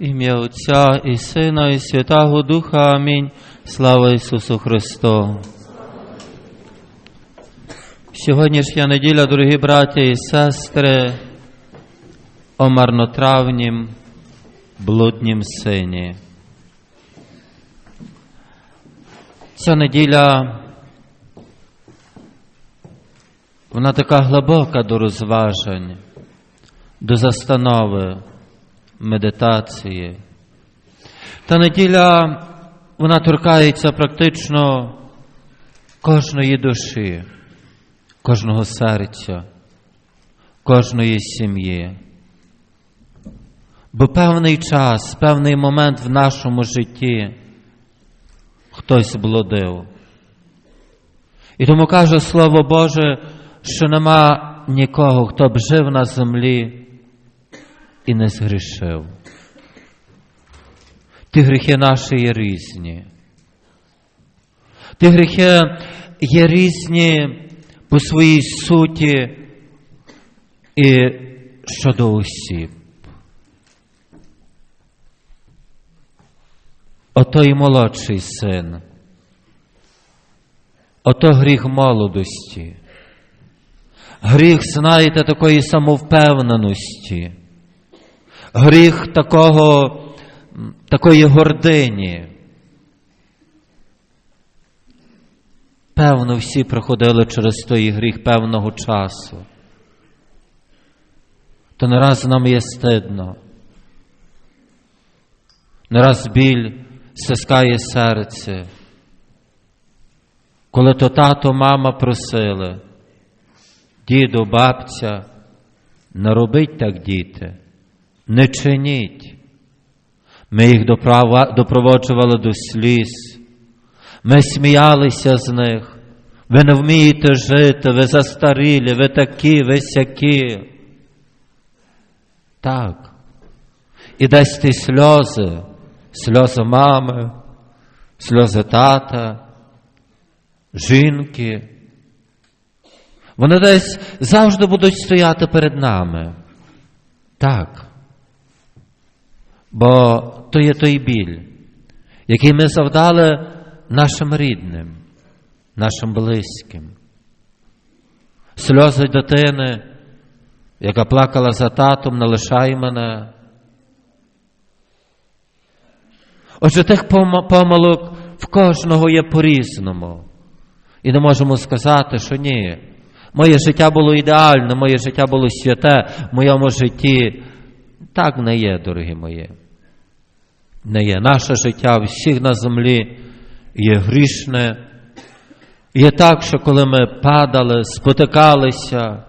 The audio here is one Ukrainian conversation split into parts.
ім'я Отця і Сина, і Святого Духа. Амінь. Слава Ісусу Христу. Сьогоднішня неділя, дорогі браті і сестри, о марнотравнім, блуднім сині. Ця неділя, вона така глибока до розважень, до застанови, медитації. Та неділя, вона торкається практично кожної душі, кожного серця, кожної сім'ї. Бо певний час, певний момент в нашому житті хтось блудив. І тому каже Слово Боже, що нема нікого, хто б жив на землі і не згрішив. Ті гріхи наші є різні. Ті гріхи є різні по своїй суті і щодо осіб. Ото і молодший син, ото гріх молодості, гріх, знаєте, такої самовпевненості, гріх такого, такої гордині. Певно, всі проходили через той гріх певного часу. То не раз нам є стидно, не раз біль стискає серце, коли то тато, мама просили, діду, бабця, не робіть так, діти, не чиніть. Ми їх допроводжували до сліз, ми сміялися з них. Ви не вмієте жити, ви застарілі, ви такі, ви сякі. Так. І десь ті сльози, сльози мами, сльози тата, жінки. Вони десь завжди будуть стояти перед нами. Так. Бо то є той біль, який ми завдали нашим рідним, нашим близьким. Сльози дитини, яка плакала за татом, не лишай мене. Отже, тих помилок в кожного є по-різному. І не можемо сказати, що ні. Моє життя було ідеальне, моє життя було святе, в моєму житті так не є, дорогі мої. Не є. Наше життя всіх на землі є грішне. Є так, що коли ми падали, спотикалися,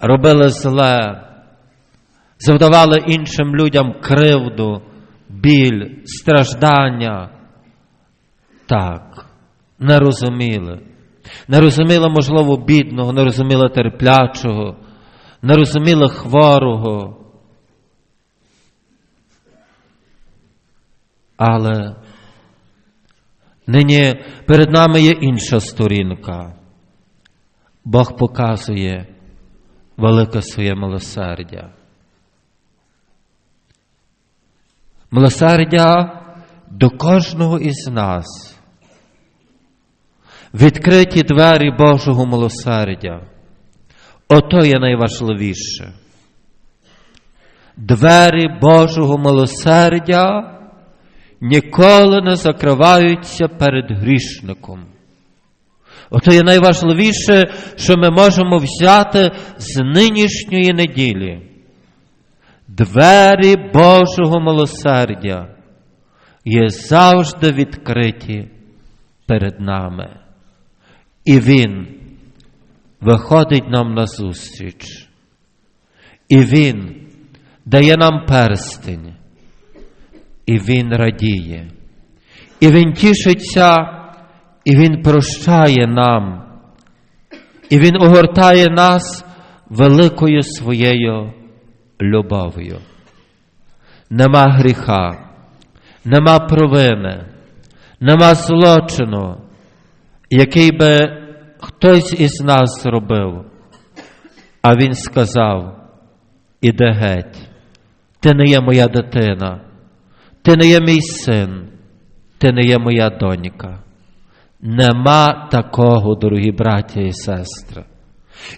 робили зле, завдавали іншим людям кривду, біль, страждання, так, не розуміли. Не розуміли, можливо, бідного, не розуміли терплячого, не розуміли хворого. Але нині перед нами є інша сторінка. Бог показує велике своє милосердя. Милосердя до кожного із нас. Відкриті двері Божого милосердя. Ото є найважливіше. Двері Божого милосердя ніколи не закриваються перед грішником. Ото є найважливіше, що ми можемо взяти з нинішньої неділі. Двері Божого милосердя є завжди відкриті перед нами. І Він виходить нам на зустріч. І Він дає нам перстень. І Він радіє. І Він тішиться, і Він прощає нам. І Він огортає нас великою своєю любов'ю. Нема гріха, нема провини, нема злочину, який би хтось із нас зробив, а він сказав: Іде геть, ти не є моя дитина, ти не є мій син, ти не є моя донька. Нема такого, дорогі браття і сестри.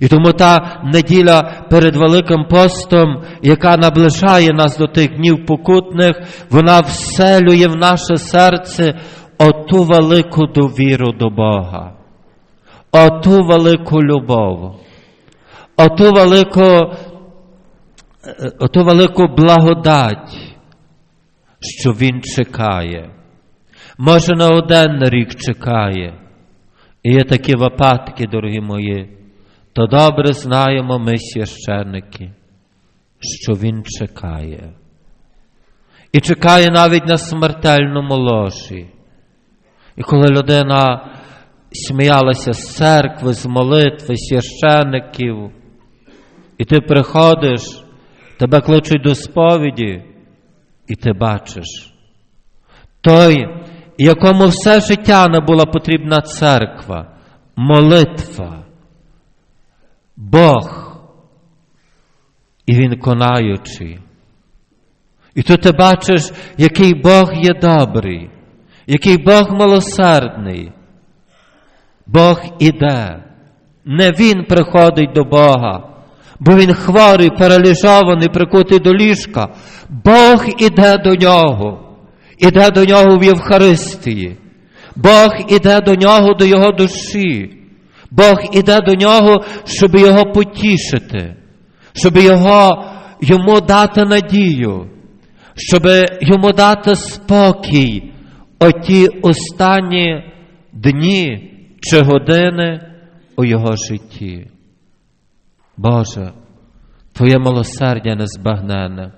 І тому та неділя перед Великим постом, яка наближає нас до тих днів покутних, вона вселює в наше серце оту велику довіру до Бога, оту велику любов, оту велику, е, оту велику благодать, що Він чекає. Може, на один рік чекає. І є такі випадки, дорогі мої, то добре знаємо ми священники, що Він чекає. І чекає навіть на смертельному ложі. І коли людина сміялася з церкви, з молитви, священників, і ти приходиш, тебе кличуть до сповіді, і ти бачиш. Той, якому все життя не була потрібна церква, молитва, Бог, і Він конаючий. І тут ти бачиш, який Бог є добрий, який Бог милосердний. Бог іде. Не Він приходить до Бога, бо Він хворий, паралізований, прикутий до ліжка. Бог іде до нього іде до нього в Євхаристії. Бог іде до нього, до його душі. Бог іде до нього, щоб його потішити, щоб його, йому дати надію, щоб йому дати спокій оті останні дні чи години у його житті. Боже, Твоє милосердя незбагнене.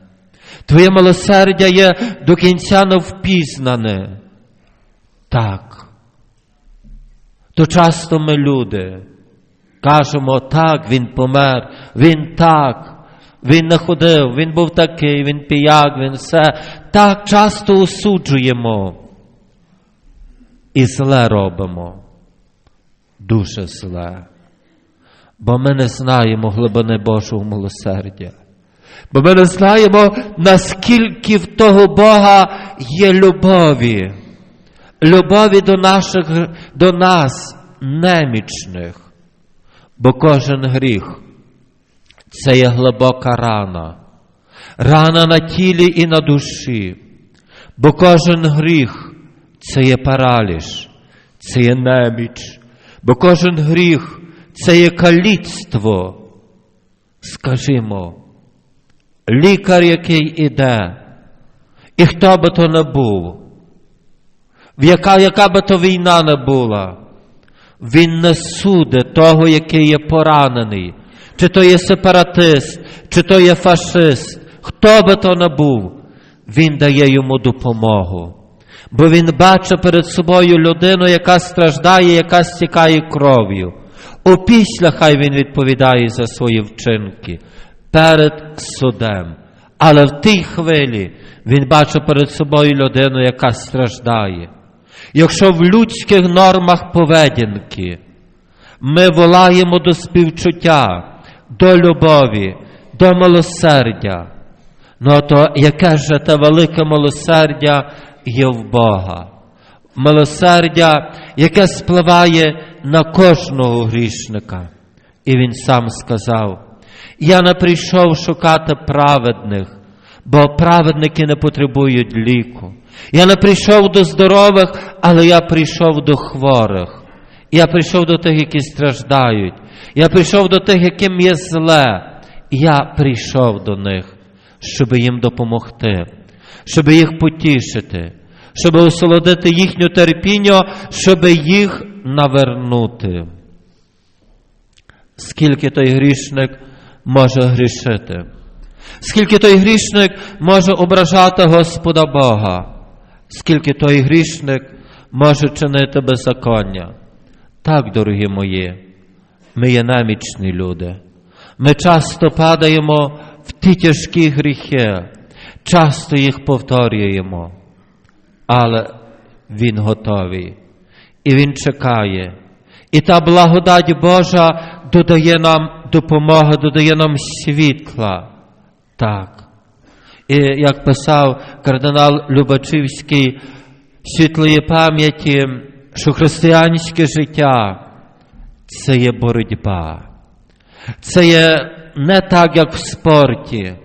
Твоє милосердя є до кінця невпізнане. Так. То часто ми люди кажемо, так, він помер, він так, він не ходив, він був такий, він піяк, він все. Так часто осуджуємо і зле робимо. Дуже зле. Бо ми не знаємо глибини Божого милосердя. Бо ми не знаємо, наскільки в того Бога є любові, любові до наших, до нас, немічних. Бо кожен гріх це є глибока рана, рана на тілі і на душі. Бо кожен гріх це є параліж, це є неміч, бо кожен гріх це є каліцтво. Скажімо, лікар, який іде, і хто би то не був, в яка, яка би то війна не була, він не судить того, який є поранений, чи то є сепаратист, чи то є фашист, хто би то не був, він дає йому допомогу. Бо він бачить перед собою людину, яка страждає, яка стікає кров'ю. Опісля хай він відповідає за свої вчинки перед судем. Але в тій хвилі він бачить перед собою людину, яка страждає. Якщо в людських нормах поведінки ми волаємо до співчуття, до любові, до милосердя, ну то яке ж те велике милосердя є в Бога? Милосердя, яке спливає на кожного грішника. І він сам сказав, я не прийшов шукати праведних, бо праведники не потребують ліку. Я не прийшов до здорових, але я прийшов до хворих. Я прийшов до тих, які страждають. Я прийшов до тих, яким є зле. Я прийшов до них, щоб їм допомогти, щоб їх потішити, щоб осолодити їхню терпіння, щоб їх навернути. Скільки той грішник може грішити? Скільки той грішник може ображати Господа Бога? Скільки той грішник може чинити беззаконня? Так, дорогі мої, ми є намічні люди. Ми часто падаємо в ті тяжкі гріхи, часто їх повторюємо, але Він готовий і Він чекає. І та благодать Божа додає нам допомоги, додає нам світла. Так. І як писав кардинал Любачівський світлої пам'яті, що християнське життя це є боротьба. Це є не так, як в спорті.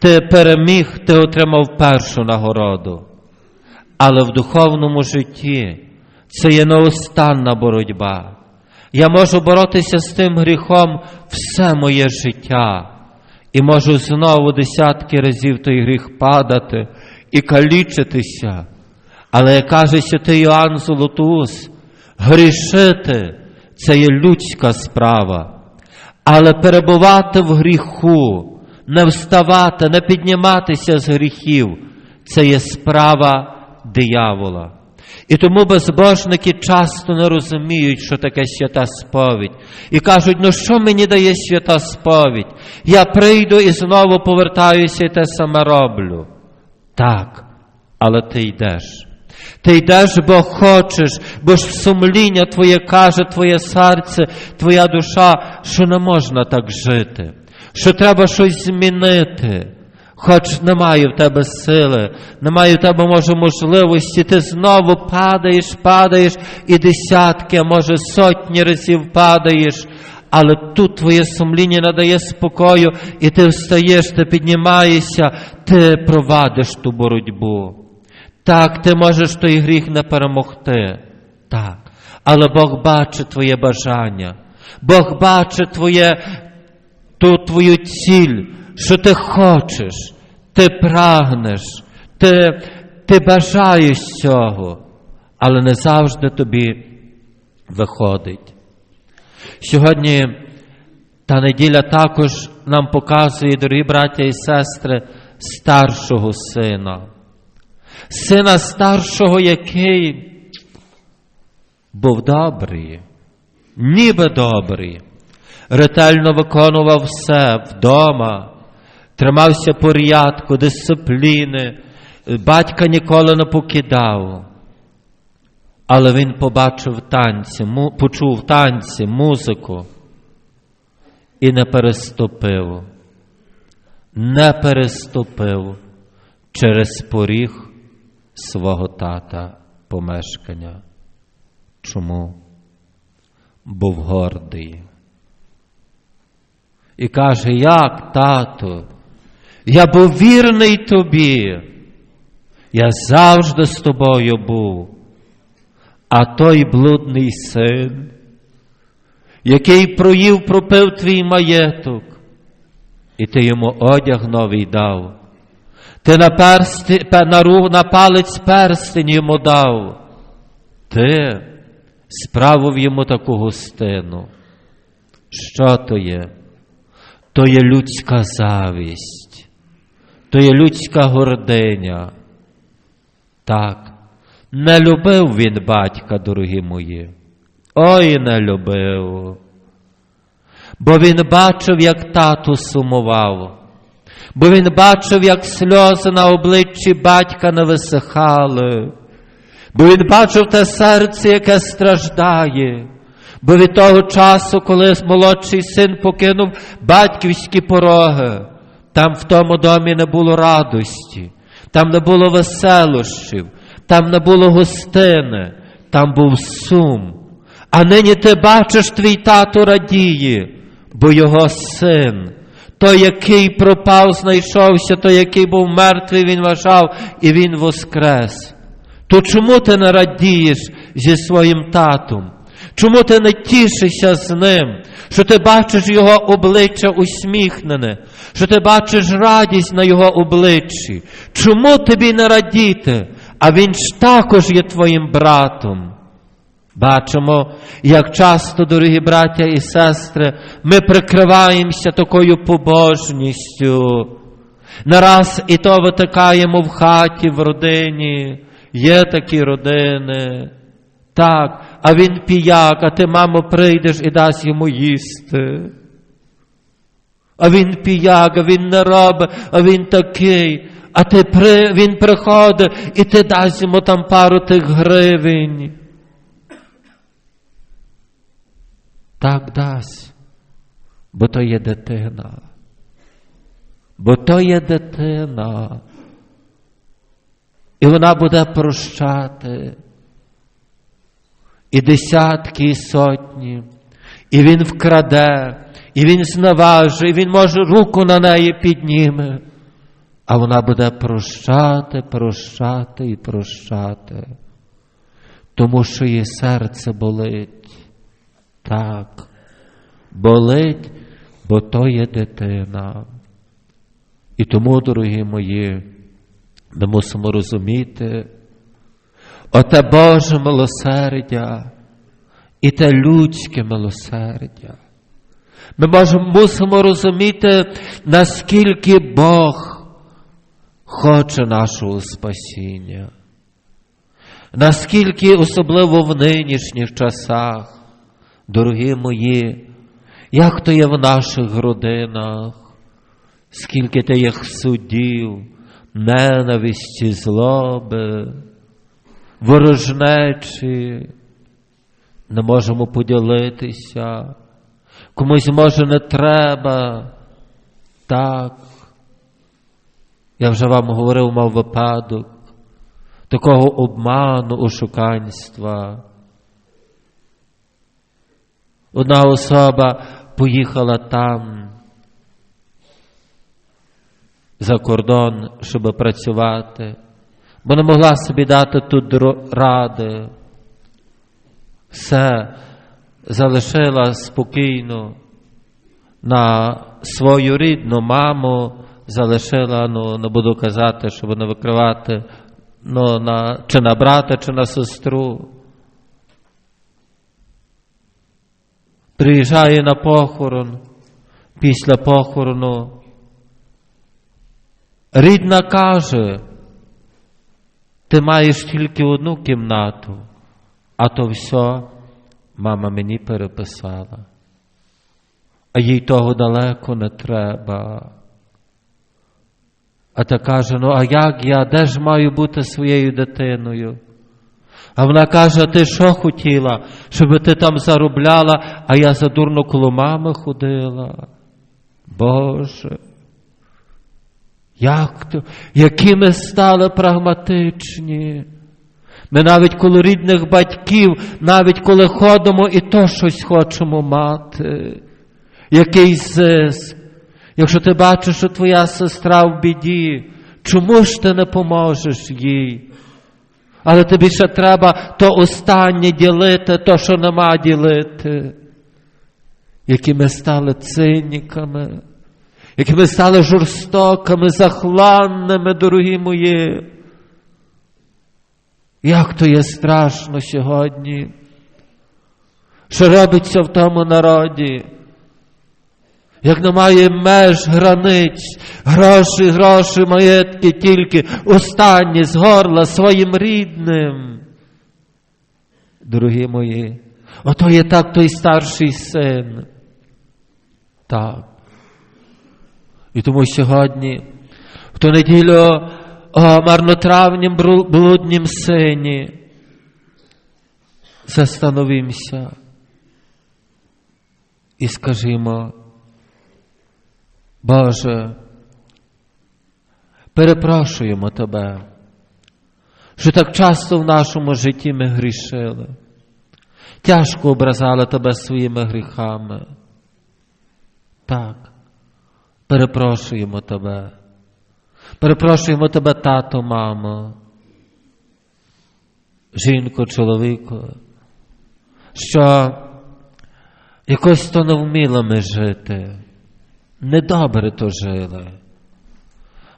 Ти переміг, ти отримав першу нагороду. Але в духовному житті це є неустанна боротьба. Я можу боротися з тим гріхом все моє життя. І можу знову десятки разів той гріх падати і калічитися. Але як каже святий Іоанн Золотус, грішити це є людська справа. Але перебувати в гріху, не вставати, не підніматися з гріхів це є справа диявола. І тому безбожники часто не розуміють, що таке свята сповідь. І кажуть, ну що мені дає свята сповідь? Я прийду і знову повертаюся і те саме роблю. Так, але ти йдеш. Ти йдеш, бо хочеш, бо ж сумління твоє каже, твоє серце, твоя душа, що не можна так жити, що треба щось змінити. Хоч немає в тебе сили, немає в тебе, може, можливості, ти знову падаєш, падаєш і десятки, а може сотні разів падаєш, але тут твоє сумління надає спокою, і ти встаєш, ти піднімаєшся, ти провадиш ту боротьбу. Так, ти можеш той гріх не перемогти. Так. Але Бог бачить твоє бажання, Бог бачить твоє, ту твою ціль, що ти хочеш, ти прагнеш, ти, ти бажаєш цього, але не завжди тобі виходить. Сьогодні та неділя також нам показує, дорогі браття і сестри, старшого сина сина старшого, який був добрий, ніби добрий, ретельно виконував все вдома, тримався порядку, дисципліни, батька ніколи не покидав. Але він побачив танці, почув танці, музику і не переступив, не переступив через поріг свого тата помешкання. Чому? Був гордий. І каже, як, тато, я був вірний тобі, я завжди з тобою був, а той блудний син, який проїв, пропив твій маєток, і ти йому одяг новий дав. Ти на персти, на, на палець перстень йому дав. Ти справив йому таку гостину. Що то є? То є людська завість, то є людська гординя. Так, не любив він батька, дорогі мої. Ой, не любив. Бо він бачив, як тату сумував бо він бачив, як сльози на обличчі батька не висихали, бо він бачив те серце, яке страждає, бо від того часу, коли молодший син покинув батьківські пороги, там в тому домі не було радості, там не було веселощів, там не було гостини, там був сум. А нині ти бачиш, твій тато радіє, бо його син той, який пропав, знайшовся, той, який був мертвий, він вважав, і він воскрес. То чому ти не радієш зі своїм татом? Чому ти не тішишся з ним, що ти бачиш його обличчя усміхнене, що ти бачиш радість на його обличчі? Чому тобі не радіти? А він ж також є твоїм братом. Бачимо, як часто, дорогі браття і сестри, ми прикриваємося такою побожністю. Нараз і то витикаємо в хаті, в родині, є такі родини. Так, а він піяк, а ти, мамо, прийдеш і дасть йому їсти. А він піяк, а він не робить, а він такий, а ти при, він приходить і ти дасть йому там пару тих гривень. Так дасть, бо то є дитина. бо то є дитина. І вона буде прощати і десятки, і сотні, і він вкраде, і він зневаже, і він може руку на неї підніме, а вона буде прощати, прощати і прощати, тому що її серце болить. Так, болить, бо то є дитина. І тому, дорогі мої, ми мусимо розуміти, оте Боже милосердя і те людське милосердя. Ми можемо, мусимо розуміти, наскільки Бог хоче нашого спасіння, наскільки, особливо в нинішніх часах, дорогі мої, як то є в наших родинах, скільки ти їх судів, ненависті, злоби, ворожнечі, не можемо поділитися, комусь може не треба. Так. Я вже вам говорив, мав випадок такого обману, ошуканства. Одна особа поїхала там за кордон, щоб працювати, бо не могла собі дати тут ради. Все залишила спокійно на свою рідну маму, залишила, ну не буду казати, щоб не викривати, ну, на, чи на брата, чи на сестру. Приїжджає на похорон, після похорону. Рідна каже, ти маєш тільки одну кімнату, а то все мама мені переписала. А їй того далеко не треба. А та каже, ну а як я, де ж маю бути своєю дитиною? А вона каже, ти що хотіла, щоб ти там заробляла, а я задурно коло мами ходила. Боже, як то, які ми стали прагматичні. Ми навіть коли рідних батьків, навіть коли ходимо і то щось хочемо мати, якийсь зиск. Якщо ти бачиш, що твоя сестра в біді, чому ж ти не поможеш їй? Але тобі ще треба то останнє ділити, то, що нема ділити. Які ми стали циніками, які ми стали жорстокими, захланними, дорогі мої. Як то є страшно сьогодні, що робиться в тому народі? Як немає меж границь, гроші, гроші, маєтки тільки останні з горла своїм рідним. Дорогі мої, ото є так той старший син. Так. І тому сьогодні, в ту неділю о марнотравнім блуднім сині, застановимося і скажімо, Боже, перепрошуємо Тебе, що так часто в нашому житті ми грішили, тяжко образали Тебе своїми гріхами. Так, перепрошуємо Тебе. Перепрошуємо тебе, тато, мамо, жінко, чоловіко, що? Якось то не вміли ми жити, недобре то жили.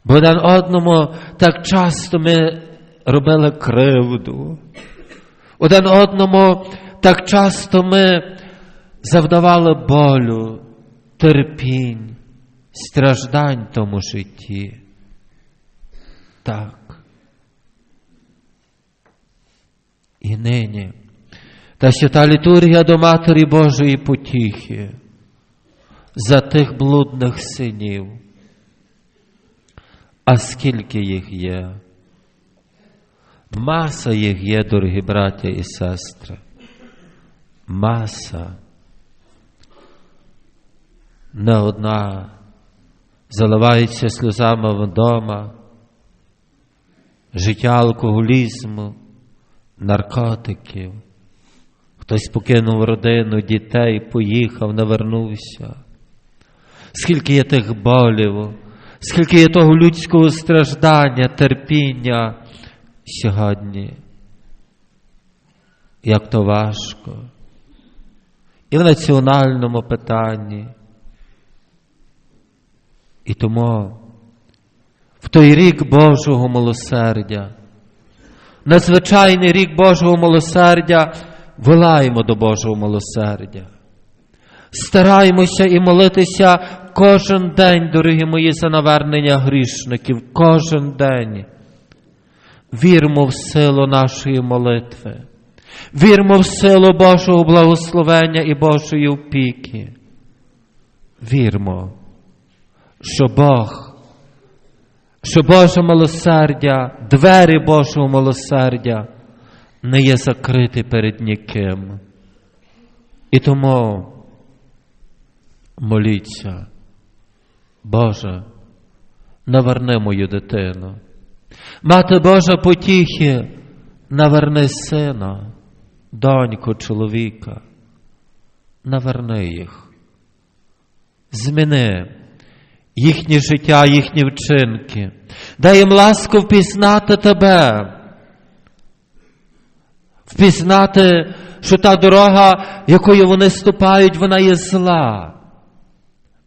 Бо один одному так часто ми робили кривду, один одному так часто ми завдавали болю, терпінь, страждань в тому житті. Так. І нині та свята літургія до Матері Божої потіхи за тих блудних синів. А скільки їх є? Маса їх є, дорогі браття і сестри. Маса. Не одна, заливаються сльозами вдома, життя алкоголізму, наркотиків. Хтось покинув родину, дітей, поїхав, не вернувся. Скільки є тих болів, скільки є того людського страждання, терпіння сьогодні. Як то важко. І в національному питанні. І тому в той рік Божого милосердя, надзвичайний рік Божого милосердя, вилаємо до Божого милосердя. Стараємося і молитися кожен день, дорогі мої, за навернення грішників, кожен день. Вірмо в силу нашої молитви, вірмо в силу Божого благословення і Божої опіки. Вірмо, що Бог, що Боже милосердя, двері Божого милосердя не є закриті перед ніким. І тому моліться, Боже, наверни мою дитину. Мати Божа потіхи, наверни сина, доньку, чоловіка, наверни їх, зміни їхнє життя, їхні вчинки, дай їм ласку впізнати тебе, впізнати, що та дорога, якою вони ступають, вона є зла.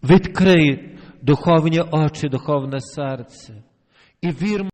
Відкрий духовні очі, духовне серце і вір.